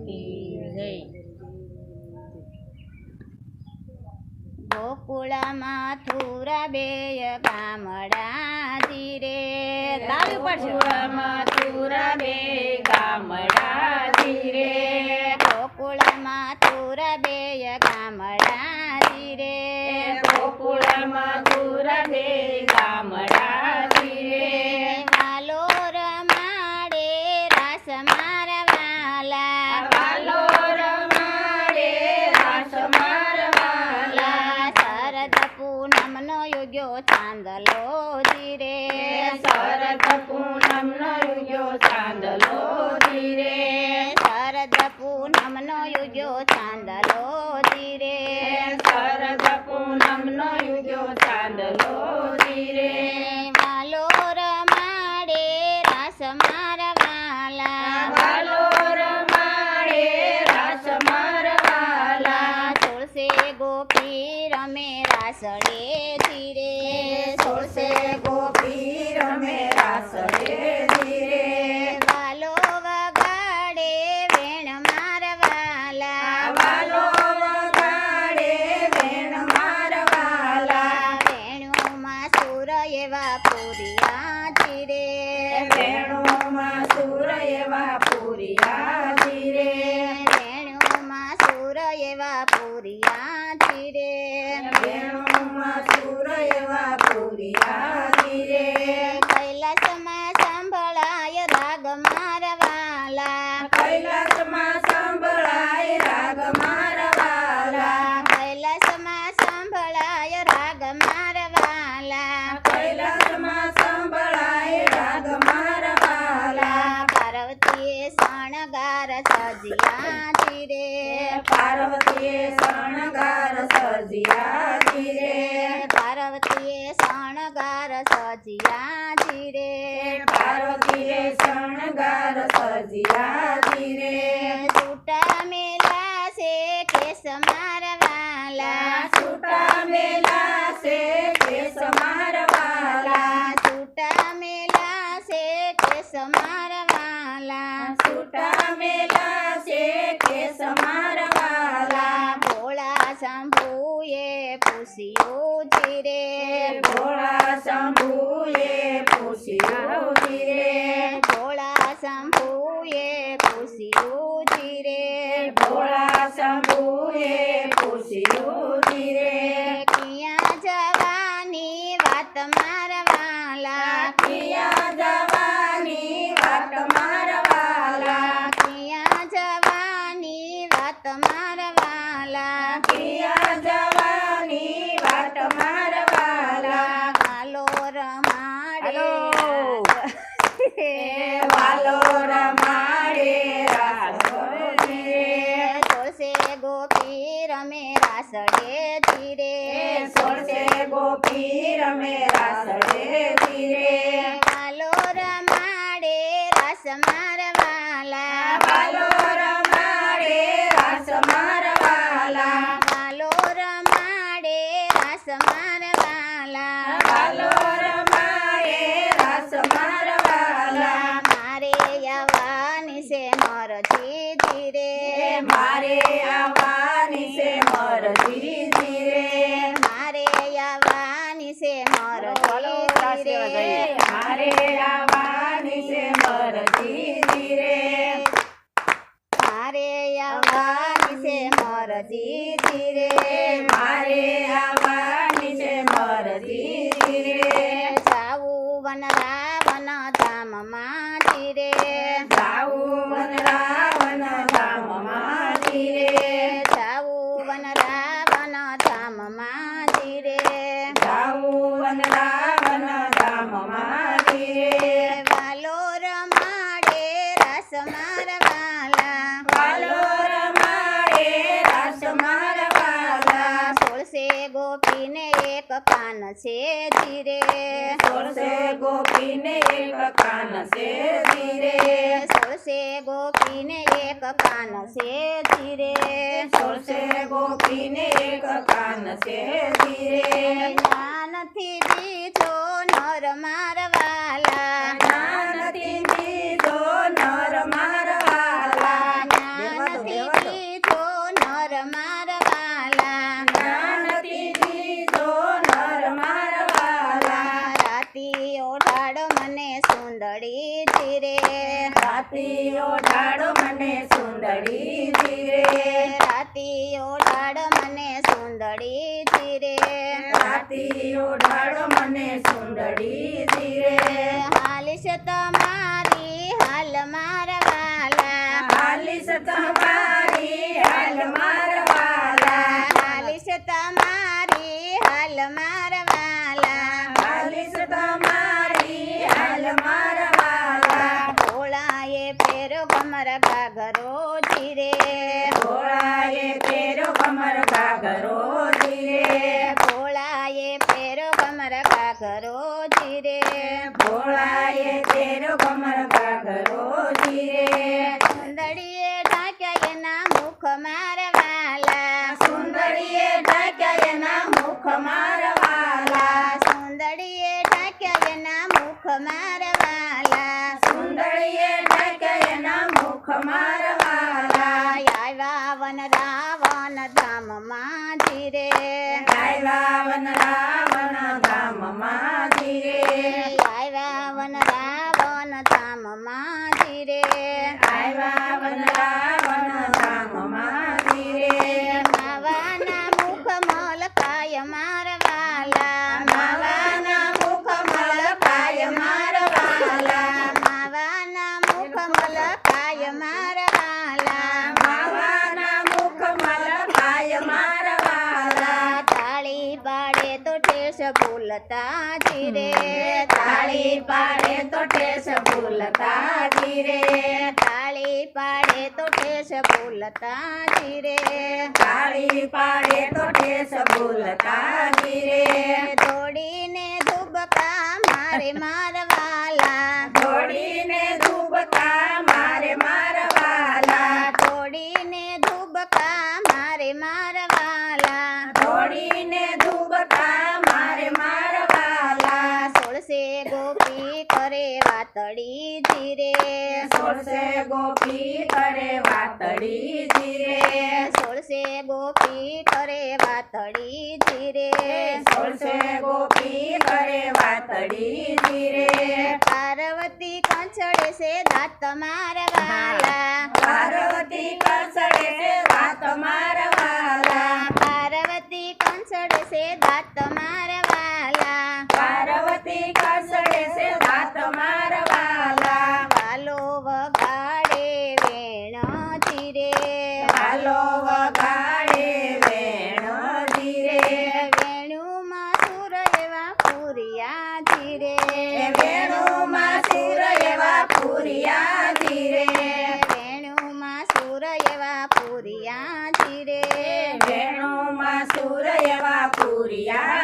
કી જય ગોકુળમાં થુરા બેય ગામડાથી રે તાળી પડશે મથુરા બે ગામડાથી રે ગોકુળમાં થુરા બેય ગામડાથી રે ગોકુળ મથુરા બે ગામડાથી ધીરે યોગ્યો ચાંદલો ધીરે શરદ પૂનમનો યુગ્યો ચાંદલો ધીરે શરદ પૂનમનો યોગ્યો ચાંદલો ધીરે શરદ પૂનમનો યુગ્યો ચાંદલો ધીરે વાલો રમાડે રાસ સોળસે કૈલાસમાં સંભળાય રાગ મારવાલા પાર્વતીએ શણગાર સજિયા ધીરે. પાર્વતીએ શણગાર સજિયા ધીરે. પાર્વતીએ શણગાર સજિયા ધીરે. પાર્વતીએ શણગાર સજિયા ધીરે છૂટા મેલા છે કેસ મારવાલા છૂટા મેલા છે કેસ મારવાલા છૂટા મેલા છે કેસ મારવાલા છૂટા મેલા છે કેસ મારવાલા ભોળા શંભુએ પૂછ્યું ધીરે એ વાલો રમાડે રાસો ધીરે સોળસે ગોપી રમે રાસડે ધીરે સોળસે ગોપી રમે રાસડે ધીરે હાલો રમાડે રાસ મારવાલા વાલો રમાડે રાસ મારવાલા હાલો રમાડે રાસ મારવાલા વાલો રમાડે રાસ મારવાલા મારે આવવાની છે મરજી ધીરે મારે આવવાની છે મરજી ધીરે મારે આવવાની છે મરજી ધીરે મારે આવવાની છે મરજી ધીરે મારે આવવાની છે મરજી ધીરે મારે આવવાની છે મરજી ધીરે જાવું વન રાવણ ધામમાં ધીરે. જાવું વન એક કાન છે ધીરે સોળસે ગોપીને એક કાન છે ધીરે સોળસે ગોપીને એક કાન છે ધીરે સોળસે ગોપીને એક કાન છે ધીરે જ્ઞાનથી બીજો નર મારવાલા રાતીઓ ઢાળો મને સુંદરી ધીરે રાતીઓ ઢાળ મને સુંદરી ધીરે રાતીઓ ઢાળો મને સુંદરી ધીરે હાલીશ તમારી હાલ મારા વાલા હાલીસ તમારી હાલ મારવાલા કમર ઘાઘરો ધીરે ભોળાએ પેરો કમર ઘાઘરો ધીરે ભોળાએ પેરો કમર ઘાઘરો ધીરે ભોળાએ પેરો કમર ઘાઘરો ધીરે સુંદરીએ ઢાંક્યા એના મુખ મારવાલા. સુંદરીએ ઢાંક્યા એના મુખ મારવાલા. वनरा भूलता हम्म। ताली पाड़े तो ठेस भूलता धीरे। ताली पाड़े तो ठेस भूलता धीरे। ताली पाड़े तो ठेस भूलता धीरे। थोड़ी ने धूप मारे मार वाला थोड़ी ने धूप मारे मार वाला थोड़ी ने धूप मारे मार वाला थोड़ी ने સોળસે ગોપી કરે વાતડી ધીરે. સોળસે ગોપી કરે વાતડી ધીરે. સોળસે ગોપી કરે વાતડી ધીરે. સોળસે ગોપી કરે વાતડી ધીરે. પાર્વતી કંચડે છે દાંત મારવાલા. પાર્વતી કંચડે છે દાંત મારવાલા. ધીરે વેણુમાં સુર એવા પૂરિયા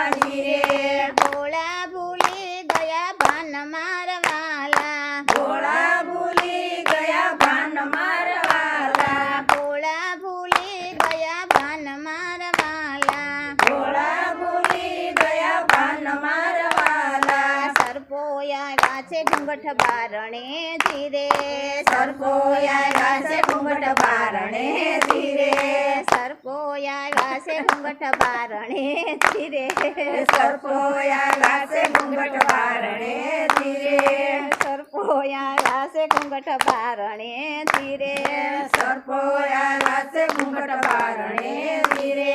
સરપોયા ગાછે ઘૂંઘટ બારણે ધીરે સરપોયા ગાશે ઘૂંઘટ બારણે ધીરે સરપોયા ગાછે ઘૂંઘટ બારણે ધીરે સરપોયા ગાશે ઘૂંઘટ બારણે ધીરે સરપોયા ગાછે ઘૂંઘટ બારણે ધીરે સરપોયા ગાશે ઘૂંઘટ બારણે ધીરે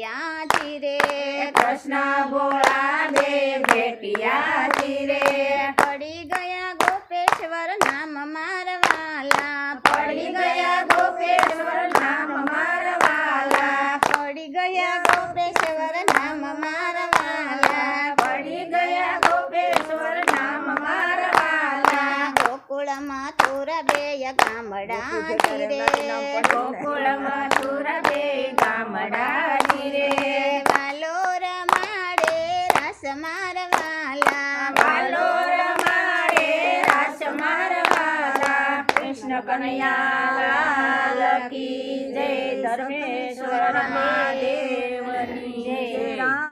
भेटियाती रे कृष्ण भोला देव भेटियाती रे पड़ी गया गोपेश्वर नाम मारवाला। पड़ी गया गोपेश्वर नाम मारवाला। पड़ी गया गोपेश्वर नाम मारवाला। पड़ी गया गोपेश्वर नाम मारवाला। गोकुल माथुर बेय कामड़ा रे કનૈયા કી જય ધર્મેશ્વર મહાદેવ.